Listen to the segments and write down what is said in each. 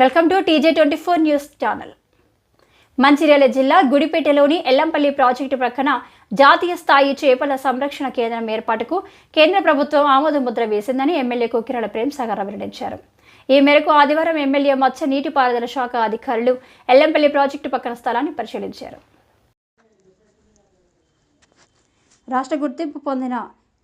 Welcome to TJ twenty four news channel. Mancherial జిల్లా గుడిపేటలోని Yellampalli project ప్రక్కన జాతీయ స్థాయి చేపల సంరక్షణ కేంద్రం ఏర్పాటుకు కేంద్ర ప్రభుత్వం ఆమోద ముద్ర వేసిందని ఎమ్మెల్యే కొక్కిరాల ప్రేమ్ సగర వెల్లడించారు. ఈ మేరకు ఆదివారం ఎమ్మెల్యే మత్స్య నీటిపారుదల శాఖ అధికారులు ఎల్లంపల్లి ప్రాజెక్టు పక్కన స్థలాన్ని పరిశీలించారు. రాష్ట్ర గుర్తింపు పొందిన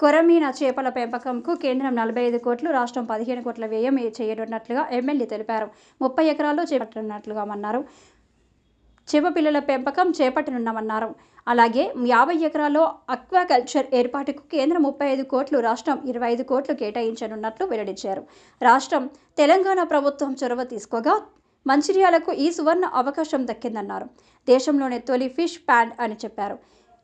కొరమీన చేపల పెంపకంకు కేంద్రం నలభై ఐదు కోట్లు రాష్ట్రం పదిహేను కోట్ల వ్యయం చేయనున్నట్లుగా ఎమ్మెల్యే తెలిపారు. ముప్పై ఎకరాల్లో చేపట్టనున్నట్లుగా అన్నారు చేపపిల్లల పెంపకం చేపట్టనున్నామన్నారు. అలాగే యాభై ఎకరాల్లో అక్వాకల్చర్ ఏర్పాటుకు కేంద్రం ముప్పై ఐదు కోట్లు రాష్ట్రం ఇరవై ఐదు కోట్లు కేటాయించనున్నట్లు వెల్లడించారు. రాష్ట్రం తెలంగాణ ప్రభుత్వం చొరవ తీసుకోగా మంచిర్యాలకు ఈ సువర్ణ అవకాశం దక్కిందన్నారు. దేశంలోనే తొలి ఫిష్ ప్యాండ్ అని చెప్పారు.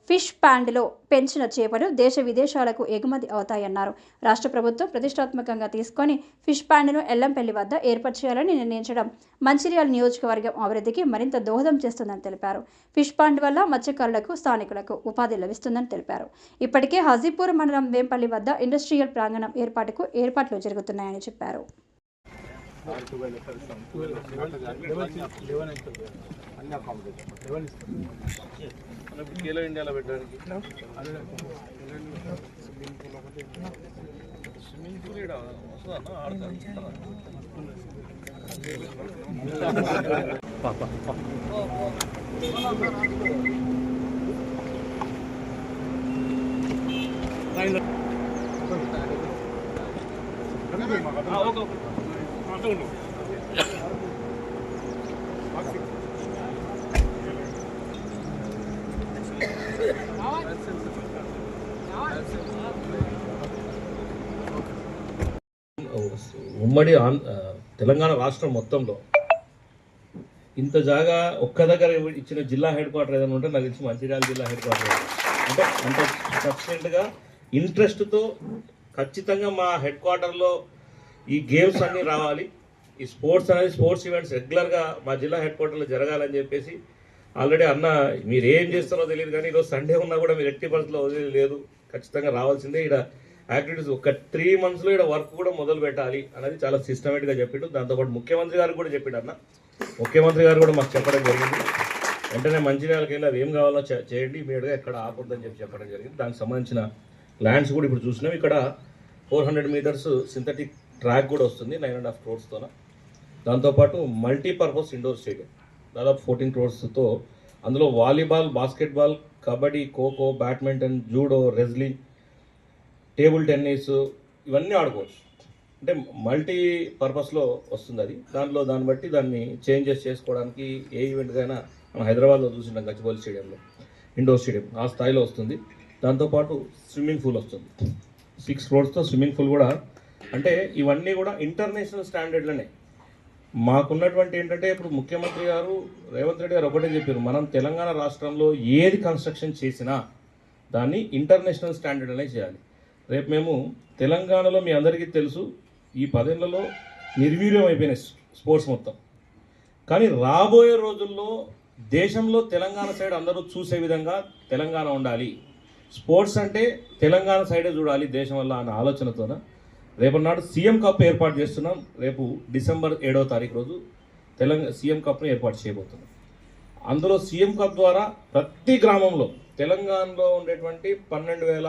ఫిష్ ప్యాండ్లో పెంచిన చేపలు దేశ విదేశాలకు ఎగుమతి అవుతాయన్నారు. రాష్ట్ర ప్రభుత్వం ప్రతిష్టాత్మకంగా తీసుకొని ఫిష్ ప్యాండ్ను ఎల్లంపల్లి వద్ద ఏర్పాటు చేయాలని నిర్ణయించడం మంచిర్యాల నియోజకవర్గం అభివృద్ధికి మరింత దోహదం చేస్తుందని తెలిపారు. ఫిష్ పాండ్ వల్ల మత్స్యకారులకు స్థానికులకు ఉపాధి లభిస్తుందని తెలిపారు. ఇప్పటికే హాజీపూర్ మండలం వేంపల్లి వద్ద ఇండస్ట్రియల్ ప్రాంగణం ఏర్పాటుకు ఏర్పాట్లు జరుగుతున్నాయని చెప్పారు. మనకి ఖేలో ఇండియాలో పెట్టడానికి స్విమ్మింగ్ పూల్ ఇక్కడ వస్తుందన్న ఆడతారు ఉమ్మడి ఆంధ్ర తెలంగాణ రాష్ట్రం మొత్తంలో ఇంత జాగా ఒక్క దగ్గర ఇచ్చిన జిల్లా హెడ్ క్వార్టర్ ఏదైనా ఉంటే నాకు తెలిసి మంచిర్యాల జిల్లా హెడ్ క్వార్టర్ అంటే అంత సఫిషియెంట్గా ఇంట్రెస్ట్తో ఖచ్చితంగా మా హెడ్ క్వార్టర్లో ఈ గేమ్స్ అన్నీ రావాలి. ఈ స్పోర్ట్స్ అనేది స్పోర్ట్స్ ఈవెంట్స్ రెగ్యులర్గా మా జిల్లా హెడ్ క్వార్టర్లో జరగాలని చెప్పేసి ఆల్రెడీ అన్న మీరు ఏం చేస్తారో తెలియదు కానీ ఈరోజు సండే ఉన్నా కూడా మీరు ఎట్టి పరిస్థితిలో వదిలేదు లేదు. ఖచ్చితంగా రావాల్సిందే. ఇక్కడ యాక్టివిటీస్ ఒక త్రీ మంత్స్లో ఇక్కడ వర్క్ కూడా మొదలు పెట్టాలి అనేది చాలా సిస్టమేటిక్గా చెప్పిండు దాంతోపాటు ముఖ్యమంత్రి గారు కూడా చెప్పిండు అన్న. ముఖ్యమంత్రి గారు కూడా మాకు చెప్పడం జరిగింది. వెంటనే మంచిర్యాలకి వెళ్ళి అవి ఏం కావాలో చేయండి ఇమీడియట్గా ఎక్కడ ఆపొద్దని చెప్పి చెప్పడం జరిగింది. దానికి సంబంధించిన ల్యాండ్స్ కూడా ఇప్పుడు చూసినాం. ఇక్కడ four hundred meters synthetic track కూడా వస్తుంది నైన్ అండ్ హాఫ్ క్రోడ్స్తోన దాంతోపాటు మల్టీపర్పస్ ఇండోర్ స్టేడియం దాదాపు ఫోర్టీన్ క్రోర్స్తో అందులో volleyball basketball kabaddi kho kho badminton judo wrestling table tennis ఇవన్నీ ఆడుకోవచ్చు. అంటే మల్టీ పర్పస్లో వస్తుంది అది. దాంట్లో దాన్ని బట్టి దాన్ని చేంజెస్ చేసుకోవడానికి ఏ ఈవెంట్కైనా మనం హైదరాబాద్లో చూసింటాం గచ్చిబౌలి స్టేడియంలో ఇండోర్ స్టేడియం ఆ స్థాయిలో వస్తుంది. దాంతోపాటు స్విమ్మింగ్ పూల్ వస్తుంది. సిక్స్ రోడ్స్తో స్విమ్మింగ్ పూల్ కూడా. అంటే ఇవన్నీ కూడా ఇంటర్నేషనల్ స్టాండర్డ్లోనే. మాకున్నటువంటి ఏంటంటే ఇప్పుడు ముఖ్యమంత్రి గారు రేవంత్ రెడ్డి గారు ఒకటే చెప్పారు మనం తెలంగాణ రాష్ట్రంలో ఏది కన్స్ట్రక్షన్ చేసినా దాన్ని ఇంటర్నేషనల్ స్టాండర్డ్ అనే చేయాలి. రేపు మేము తెలంగాణలో మీ అందరికీ తెలుసు ఈ పదేళ్ళలో నిర్వీర్యం అయిపోయినాయి స్పోర్ట్స్ మొత్తం. కానీ రాబోయే రోజుల్లో దేశంలో తెలంగాణ సైడ్ అందరూ చూసే విధంగా తెలంగాణ ఉండాలి. స్పోర్ట్స్ అంటే తెలంగాణ సైడే చూడాలి దేశం వల్ల అన్న ఆలోచనతోన? రేపు నాడు సీఎం కప్ ఏర్పాటు చేస్తున్నాం. రేపు డిసెంబర్ ఏడవ తారీఖు రోజు తెలంగాణ సీఎం కప్ను ఏర్పాటు చేయబోతున్నాం. అందులో సీఎం కప్ ద్వారా ప్రతి గ్రామంలో తెలంగాణలో ఉండేటువంటి పన్నెండు వేల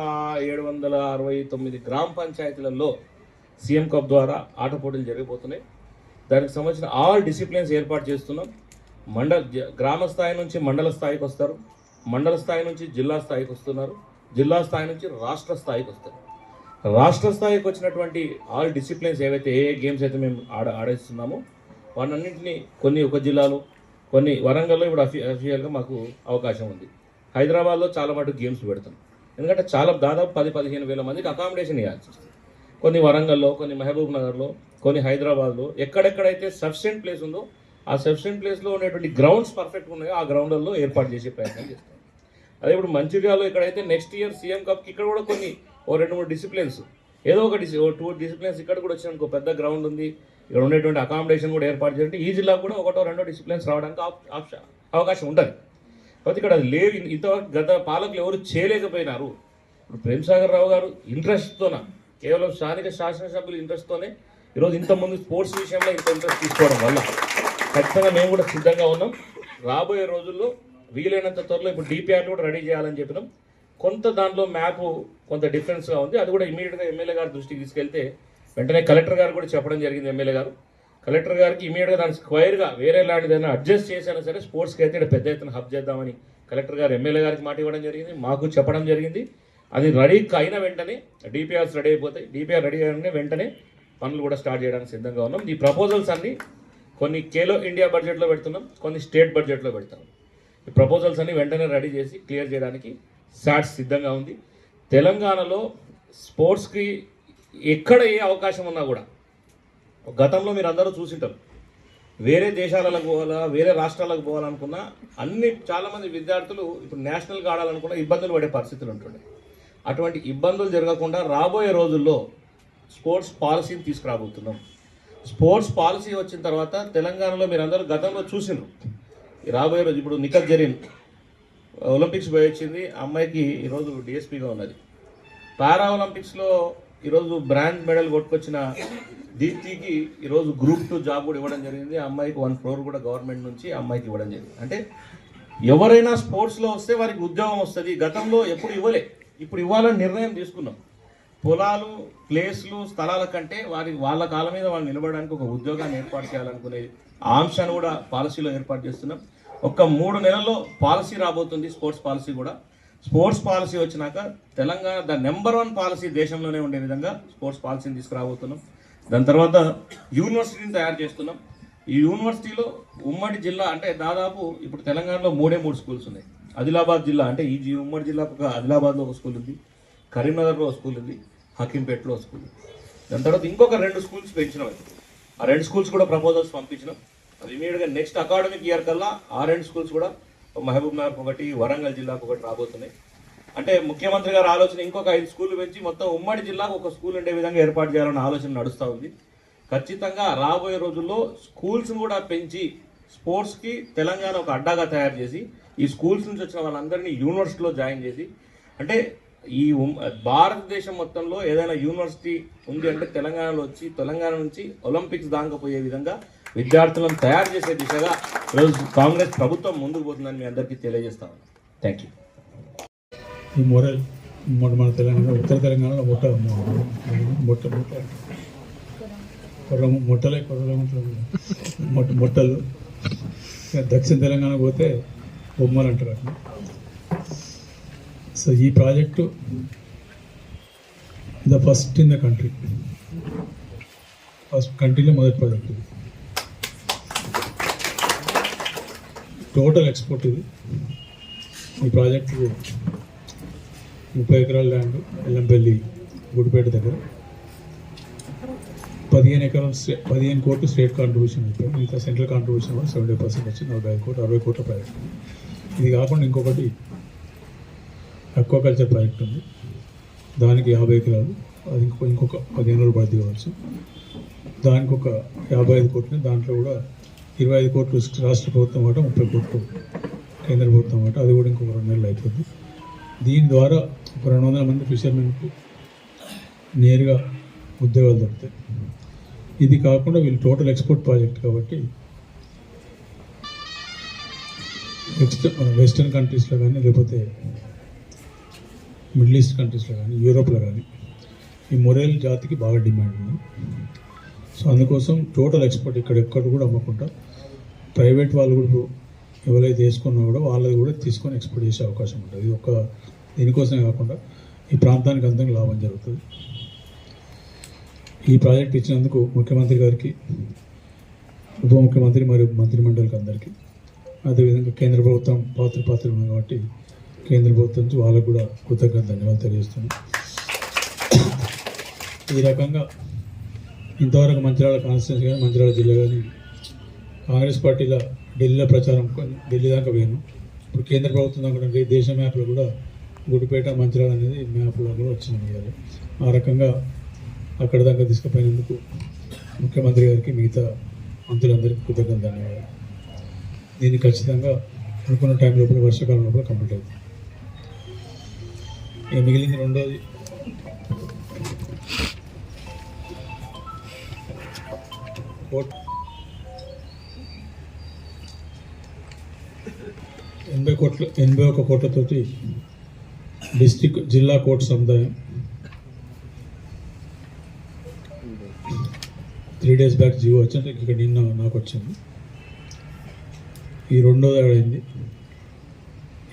ఏడు వందల అరవై తొమ్మిది గ్రామ పంచాయతీలలో సీఎం కప్ ద్వారా ఆట పోటీలు జరిగిపోతున్నాయి. దానికి సంబంధించిన ఆల్ డిసిప్లిన్స్ ఏర్పాటు చేస్తున్నాం. మండల గ్రామ స్థాయి నుంచి మండల స్థాయికి వస్తారు. మండల స్థాయి నుంచి జిల్లా స్థాయికి వస్తున్నారు. జిల్లా స్థాయి నుంచి రాష్ట్ర స్థాయికి వస్తారు. రాష్ట్ర స్థాయికి వచ్చినటువంటి ఆల్ డిసిప్లిన్స్ ఏవైతే ఏ గేమ్స్ అయితే మేము ఆడ ఆడేస్తున్నామో వాటన్నింటినీ కొన్ని ఒక జిల్లాలో కొన్ని వరంగల్లో ఇప్పుడు అఫీ అఫీషియల్గా మాకు అవకాశం ఉంది. హైదరాబాద్లో చాలా మటుకు గేమ్స్ పెడతాం ఎందుకంటే చాలా దాదాపు పది పదిహేను వేల మందికి అకామిడేషన్ ఇవ్వాల్సి వస్తుంది. కొన్ని వరంగల్లో కొన్ని మహబూబ్ నగర్లో కొన్ని హైదరాబాద్లో ఎక్కడెక్కడైతే సఫిషియెంట్ ప్లేస్ ఉందో ఆ సఫిషియెంట్ ప్లేస్లో ఉండేటువంటి గ్రౌండ్స్ పర్ఫెక్ట్గా ఉన్నాయో ఆ గ్రౌండ్లలో ఏర్పాటు చేసే ప్రయత్నం చేస్తాం అదే ఇప్పుడు మంచిర్యాలో ఎక్కడైతే నెక్స్ట్ ఇయర్ సీఎం కప్కి ఇక్కడ కూడా కొన్ని ఓ రెండు మూడు డిసిప్లిన్స్ ఏదో ఒక డిసి టూ డిసిప్లిన్స్ ఇక్కడ కూడా వచ్చాను ఒక పెద్ద గ్రౌండ్ ఉంది. ఇక్కడ ఉండేటువంటి అకామిడేషన్ కూడా ఏర్పాటు చేయండి ఈ జిల్లా కూడా ఒకటో రెండో డిసిప్లిన్స్ రావడానికి ఆప్షన్ అవకాశం ఉంటుంది. కాబట్టి ఇక్కడ అది లేవు. ఇంతవరకు గత పాలకులు ఎవరు చేయలేకపోయినారు. ఇప్పుడు ప్రేమసాగర్ రావు గారు ఇంట్రెస్ట్తోన కేవలం స్థానిక శాసనసభ్యులు ఇంట్రెస్ట్తోనే ఈరోజు ఇంతమంది స్పోర్ట్స్ విషయంలో ఇంత ఇంట్రెస్ట్ తీసుకోవడం వల్ల ఖచ్చితంగా మేము కూడా సిద్ధంగా ఉన్నాం. రాబోయే రోజుల్లో వీలైనంత త్వరలో ఇప్పుడు డిపిఆర్లు కూడా రెడీ చేయాలని చెప్పినాం. కొంత దాంట్లో మ్యాప్ కొంత డిఫరెన్స్గా ఉంది. అది కూడా ఇమీడియట్గా ఎమ్మెల్యే గారి దృష్టికి తీసుకెళ్తే వెంటనే కలెక్టర్ గారు కూడా చెప్పడం జరిగింది ఎమ్మెల్యే గారు. కలెక్టర్ గారికి ఇమీడియట్గా దాని స్క్వైర్గా వేరే లాంటిది ఏదైనా అడ్జస్ట్ చేసినా సరే స్పోర్ట్స్కి అయితే ఇక్కడ పెద్ద ఎత్తున హబ్ చేద్దామని కలెక్టర్ గారు ఎమ్మెల్యే గారికి మాట ఇవ్వడం జరిగింది. మాకు చెప్పడం జరిగింది. అది రెడీ అయిన వెంటనే డిపిఆర్స్ రెడీ అయిపోతాయి. డిపిఆర్ రెడీ అయిన వెంటనే పనులు కూడా స్టార్ట్ చేయడానికి సిద్ధంగా ఉన్నాం. ఈ ప్రపోజల్స్ అన్నీ కొన్ని కేలో ఇండియా బడ్జెట్లో పెడుతున్నాం కొన్ని స్టేట్ బడ్జెట్లో పెడతాం. ఈ ప్రపోజల్స్ అన్ని వెంటనే రెడీ చేసి క్లియర్ చేయడానికి సాట్స్ సిద్ధంగా ఉంది. తెలంగాణలో స్పోర్ట్స్కి ఎక్కడ ఏ అవకాశం ఉన్నా కూడా గతంలో మీరు అందరూ చూసింటారు వేరే దేశాలకు పోవాలా వేరే రాష్ట్రాలకు పోవాలనుకున్నా అన్ని చాలామంది విద్యార్థులు ఇప్పుడు నేషనల్గా ఆడాలనుకున్న ఇబ్బందులు పడే పరిస్థితులు ఉంటుండే. అటువంటి ఇబ్బందులు జరగకుండా రాబోయే రోజుల్లో స్పోర్ట్స్ పాలసీని తీసుకురాబోతున్నాం. స్పోర్ట్స్ పాలసీ వచ్చిన తర్వాత తెలంగాణలో మీరు అందరూ గతంలో చూసిండ్రు. రాబోయే రోజు ఇప్పుడు నిఖత్ జరీన్ ఒలింపిక్స్ పోయి వచ్చింది అమ్మాయికి ఈరోజు డిఎస్పీగా ఉన్నది. పారా ఒలింపిక్స్లో ఈరోజు బ్రాండ్ మెడల్ కొట్టుకొచ్చిన దీప్తికి ఈరోజు గ్రూప్ టూ జాబ్ కూడా ఇవ్వడం జరిగింది. అమ్మాయికి వన్ ఫ్లోర్ కూడా గవర్నమెంట్ నుంచి అమ్మాయికి ఇవ్వడం జరిగింది. అంటే ఎవరైనా స్పోర్ట్స్లో వస్తే వారికి ఉద్యోగం వస్తుంది. గతంలో ఎప్పుడు ఇవ్వలే. ఇప్పుడు ఇవ్వాలని నిర్ణయం తీసుకున్నాం. పొలాలు ప్లేస్లు స్థలాల కంటే వారి వాళ్ళ కాలం మీద వాళ్ళు నిలబడడానికి ఒక ఉద్యోగాన్ని ఏర్పాటు చేయాలనుకునే ఆంశాన్ని కూడా పాలసీలో ఏర్పాటు చేస్తున్నాం. ఒక మూడు నెలల్లో పాలసీ రాబోతుంది స్పోర్ట్స్ పాలసీ కూడా. స్పోర్ట్స్ పాలసీ వచ్చినాక Telangana the number one policy దేశంలోనే ఉండే విధంగా స్పోర్ట్స్ పాలసీని తీసుకురాబోతున్నాం. దాని తర్వాత యూనివర్సిటీని తయారు చేస్తున్నాం. ఈ యూనివర్సిటీలో ఉమ్మడి జిల్లా అంటే దాదాపు ఇప్పుడు తెలంగాణలో మూడే మూడు స్కూల్స్ ఉన్నాయి. ఆదిలాబాద్ జిల్లా అంటే ఈ ఉమ్మడి జిల్లా ఒక ఆదిలాబాద్లో ఒక స్కూల్ ఉంది. కరీంనగర్లో ఒక స్కూల్ ఉంది. హకీంపేటలో ఒక స్కూల్ ఉంది. దాని తర్వాత ఇంకొక రెండు స్కూల్స్ పెంచినాం. ఆ రెండు స్కూల్స్ కూడా ప్రపోజల్స్ పంపించినాం. ఇమీడియట్గా నెక్స్ట్ అకాడమిక్ ఇయర్ కల్లా ఆర్ఎండ్ స్కూల్స్ కూడా మహబూబ్ నగర్ ఒకటి వరంగల్ జిల్లాకు ఒకటి రాబోతున్నాయి. అంటే ముఖ్యమంత్రి గారి ఆలోచన ఇంకొక ఐదు స్కూళ్ళు పెంచి మొత్తం ఉమ్మడి జిల్లాకు ఒక స్కూల్ ఉండే విధంగా ఏర్పాటు చేయాలన్న ఆలోచన నడుస్తూ ఉంది. ఖచ్చితంగా రాబోయే రోజుల్లో స్కూల్స్ని కూడా పెంచి స్పోర్ట్స్కి తెలంగాణ ఒక అడ్డాగా తయారు చేసి ఈ స్కూల్స్ నుంచి వచ్చిన వాళ్ళందరినీ యూనివర్సిటీలో జాయిన్ చేసి అంటే ఈ భారతదేశం మొత్తంలో ఏదైనా యూనివర్సిటీ ఉంది అంటే తెలంగాణలో వచ్చి తెలంగాణ నుంచి ఒలింపిక్స్ దాకపోయే విధంగా విద్యార్థులను తయారు చేసే దిశగా ఈరోజు కాంగ్రెస్ ప్రభుత్వం ముందుకు పోతుందని మీ అందరికీ తెలియజేస్తాను థ్యాంక్ యూ ఈ మొరల్ మొట్ట మన తెలంగాణ ఉత్తర తెలంగాణలో మొట్ట మొట్ట మొట్ట. కొర్ర మొట్టలే కొర్రలే మొట్ట మొట్టలు. దక్షిణ తెలంగాణ పోతే బొమ్మలు అంటారు అట్లా. సో ఈ project the first in the country. First కంట్రీలో మొదటి ప్రాజెక్ట్ ఇది. టోటల్ ఎక్స్పోర్ట్ ఇది. ఈ ప్రాజెక్టు ముప్పై ఎకరాల ల్యాండ్ ఎల్లంపల్లి గుడిపేట దగ్గర. పదిహేను ఎకరాలు స్టే- పదిహేను కోట్లు స్టేట్ కాంట్రిబ్యూషన్ అయిపోయి మిగతా సెంట్రల్ కాంట్రిబ్యూషన్ కూడా సెవెంటీ పర్సెంట్ వచ్చింది నలభై ఐదు కోట్లు అరవై కోట్ల ప్రాజెక్ట్ ఇది కాకుండా ఇంకొకటి అక్వాకల్చర్ ప్రాజెక్ట్ ఉంది. దానికి యాభై ఎకరాలు అది ఇంకొక ఇంకొక పదిహేను రోజులు పడితే కావచ్చు దానికి ఒక యాభై ఐదు కోట్లు దాంట్లో కూడా ఇరవై ఐదు కోట్లు రాష్ట్ర ప్రభుత్వం మాట ముప్పై కోట్లు కేంద్ర ప్రభుత్వం మాట అది కూడా ఇంకొక రెండు నెలలు అయిపోతుంది దీని ద్వారా ఒక రెండు వందల మంది ఫిషర్మెన్కు నేరుగా ఉద్యోగాలు దొరుకుతాయి. ఇది కాకుండా వీళ్ళు టోటల్ ఎక్స్పోర్ట్ ప్రాజెక్ట్ కాబట్టి నెక్స్ట్ వెస్టర్న్ కంట్రీస్లో కానీ లేకపోతే మిడిల్ ఈస్ట్ కంట్రీస్లో కానీ యూరోప్లో కానీ ఈ మొరేల్ జాతికి బాగా డిమాండ్ ఉంది. సో అందుకోసం టోటల్ ఎక్స్పోర్ట్ ఇక్కడ ఎక్కడ కూడా అమ్మకుండా ప్రైవేట్ వాళ్ళు కూడా ఎవరైతే వేసుకున్నా కూడా వాళ్ళది కూడా తీసుకొని ఎక్స్పోర్ట్ చేసే అవకాశం ఉంటుంది. ఇది ఒక దీనికోసమే కాకుండా ఈ ప్రాంతానికి అంతంగా లాభం జరుగుతుంది. ఈ ప్రాజెక్ట్ ఇచ్చినందుకు ముఖ్యమంత్రి గారికి ఉప ముఖ్యమంత్రి మరియు మంత్రిమండలికి అందరికీ అదేవిధంగా కేంద్ర ప్రభుత్వం పాత్ర పాత్ర ఉన్నాయి కాబట్టి కేంద్ర ప్రభుత్వం నుంచి వాళ్ళకు కూడా కృతజ్ఞత ధన్యవాదాలు తెలియజేస్తున్నాం ఈ రకంగా ఇంతవరకు మంచిర్యాల కాన్స్టిట్యూన్సీ కానీ మంచిర్యాల జిల్లా కానీ కాంగ్రెస్ పార్టీలో ఢిల్లీలో ప్రచారం ఢిల్లీ దాకా పోయాను. ఇప్పుడు కేంద్ర ప్రభుత్వం దాకా దేశ మ్యాప్లో కూడా గుడిపేట మంచిర్యాల అనేది మ్యాప్లో కూడా వచ్చింది ఇవాళ. ఆ రకంగా అక్కడ దాకా తీసుకుపోయినందుకు ముఖ్యమంత్రి గారికి మిగతా మంత్రులందరికీ కృతజ్ఞత ధన్యవాదాలు. దీన్ని ఖచ్చితంగా అనుకున్న టైం లోపల వర్షాకాలం లోపల కంప్లీట్ అవుతుంది. ఇక మిగిలింది రెండోది. కోట్ ఎనభై కోట్ల ఎనభై ఒక కోట్లతోటి డిస్టిక్ జిల్లా కోర్టు సముదాయం. త్రీ డేస్ బ్యాక్ జీవో వచ్చింది. ఇక్కడ నిన్న నాకు వచ్చింది. ఈ రెండోది అయింది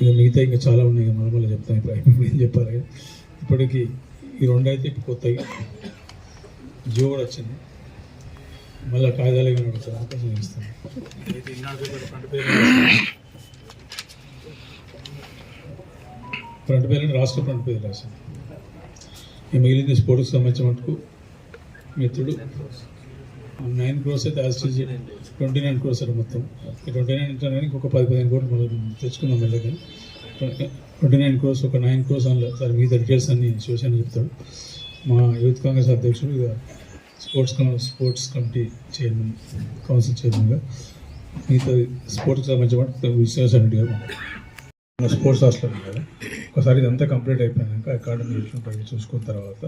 ఇక మిగతా ఇంకా చాలా ఉన్నాయి. ఇక మళ్ళీ చెప్తాను ఇప్పుడు ఏం చెప్పారు కదా. ఇప్పటికి ఈ రెండు అయితే ఇప్పుడు కొత్తగా జీవో కూడా వచ్చింది. మళ్ళీ కాగితాలు ఏమైనా అవకాశం ఇస్తాను ఫ్రంట్ పేరు రాష్ట్ర ఫ్రంట్ పేరు రాశాను ఇక మిగిలింది స్పోర్ట్స్కి సంబంధించిన మటుకు మిత్రుడు. నైన్ క్రోర్స్ అయితే యాజ్ ట్వంటీ నైన్ క్రోర్స్ అని మొత్తం. ఈ ట్వంటీ నైన్ అంటే ఇంకొక పది పదిహేను కోట్లు మనం తెచ్చుకుందాం వెళ్ళగా ట్వంటీ నైన్ క్రోర్స్ ఒక నైన్ క్రోర్స్ అందులో సార్ మిగతా డీటెయిల్స్ అన్ని శివసేన చెప్తాడు. మా యూత్ కాంగ్రెస్ అధ్యక్షుడు ఇక sports sports committee chairman council చైర్మన్గా మిగతా స్పోర్ట్స్కి సంబంధించిన విశ్వేశ్వర రెడ్డి గారు. స్పోర్ట్స్ హాస్టల్ కదా. ఒకసారి ఇదంతా కంప్లీట్ అయిపోయినాక అకాడమీ ఎట్లుంటుంది చూసుకున్న తర్వాత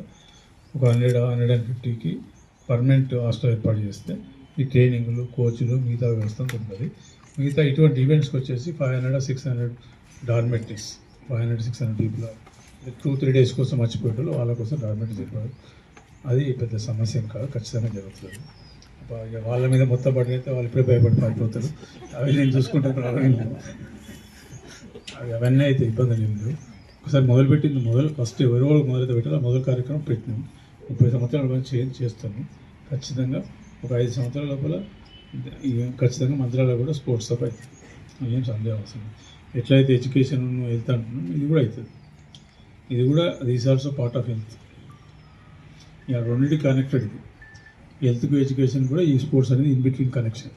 ఒక హండ్రెడ్ హండ్రెడ్ అండ్ ఫిఫ్టీకి పర్మనెంట్ హాస్టల్ ఏర్పాటు చేస్తే ఈ ట్రైనింగ్లు కోచ్లు మిగతా వ్యవస్థ ఉంటుంది. మిగతా ఇటువంటి ఈవెంట్స్కి వచ్చేసి five hundred six hundred dormitories five hundred six hundred people two three days కోసం మర్చిపోయేటోళ్ళు వాళ్ళ కోసం డార్మెట్రీస్ ఇవ్వాలి అది పెద్ద సమస్య కాదు ఖచ్చితంగా జరుగుతుంది. వాళ్ళ మీద మొత్తం పడినైతే వాళ్ళు ఇప్పుడే భయపడి పారిపోతారు. అవి నేను చూసుకుంటే ప్రాబ్లం లేదు. అవి అవన్నీ అయితే ఇబ్బందులు ఏం లేవు. ఒకసారి మొదలుపెట్టింది మొదలు ఫస్ట్ ఎవరో వాళ్ళు మొదలైతే పెట్టారు ఆ మొదలు కార్యక్రమం పెట్టినాం. ముప్పై సంవత్సరాల చేంజ్ చేస్తాము. ఖచ్చితంగా ఒక ఐదు సంవత్సరాల లోపల ఖచ్చితంగా మంత్రాలలో కూడా స్పోర్ట్స్ అప్ అవుతుంది ఏం సందేహం అవసరం ఎట్లయితే ఎడ్యుకేషన్ హెల్త్ అంటున్నాం ఇది కూడా అవుతుంది. ఇది కూడా these also part of health ఇక రెండింటి కనెక్టెడ్ ఇది. హెల్త్కు ఎడ్యుకేషన్ కూడా ఈ స్పోర్ట్స్ అనేది ఇన్ బిట్వీన్ కనెక్షన్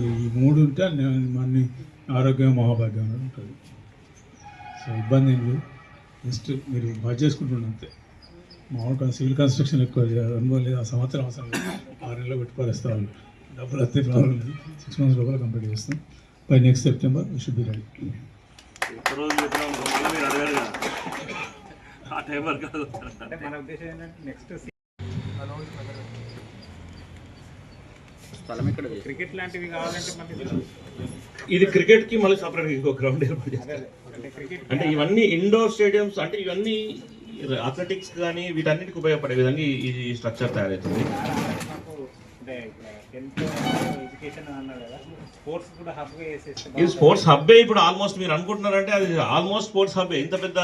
ఈ మూడు ఉంటే మన ఆరోగ్యం మహాభాగ్యం అనేది ఉంటుంది. సో ఇబ్బంది ఏం లేదు. జస్ట్ మీరు బాగా చేసుకుంటున్నారు అంతే. మామూలుగా సివిల్ కన్స్ట్రక్షన్ ఎక్కువ చేయాలి. అనుభవం లేదు. ఆ సంవత్సరం అవసరం లేదు. ఆరు నెలలో పెట్టి పారేస్తా వాళ్ళు డబ్బులు వస్తే ప్రాబ్లం లేదు. సిక్స్ మంత్స్ లోపల కంప్లీట్ చేస్తాం. By next September we should be ready రోజు చెప్పినా మీరు అడగాలి కదా. ఆ టైం వరకు కాదు. అంటే మన ఉద్దేశం ఏంటంటే నెక్స్ట్ స్థలం ఇక్కడ క్రికెట్ లాంటివి కావాలంటే మనకి ఇది క్రికెట్కి మళ్ళీ సపరేట్ ఇంకో గ్రౌండ్ ఏర్పాటు చేస్తారు. అంటే ఇవన్నీ ఇండోర్ స్టేడియంస్ అంటే ఇవన్నీ అథ్లెటిక్స్ కానీ వీటన్నిటికి ఉపయోగపడే విధంగా ఈ- స్ట్రక్చర్ తయారవుతుంది. స్పోర్ట్స్ ఇది స్పోర్ట్స్ హబ్బే ఇప్పుడు ఆల్మోస్ట్ మీరు అనుకుంటున్నారంటే అది ఆల్మోస్ట్ స్పోర్ట్స్ హబ్బే ఇంత పెద్ద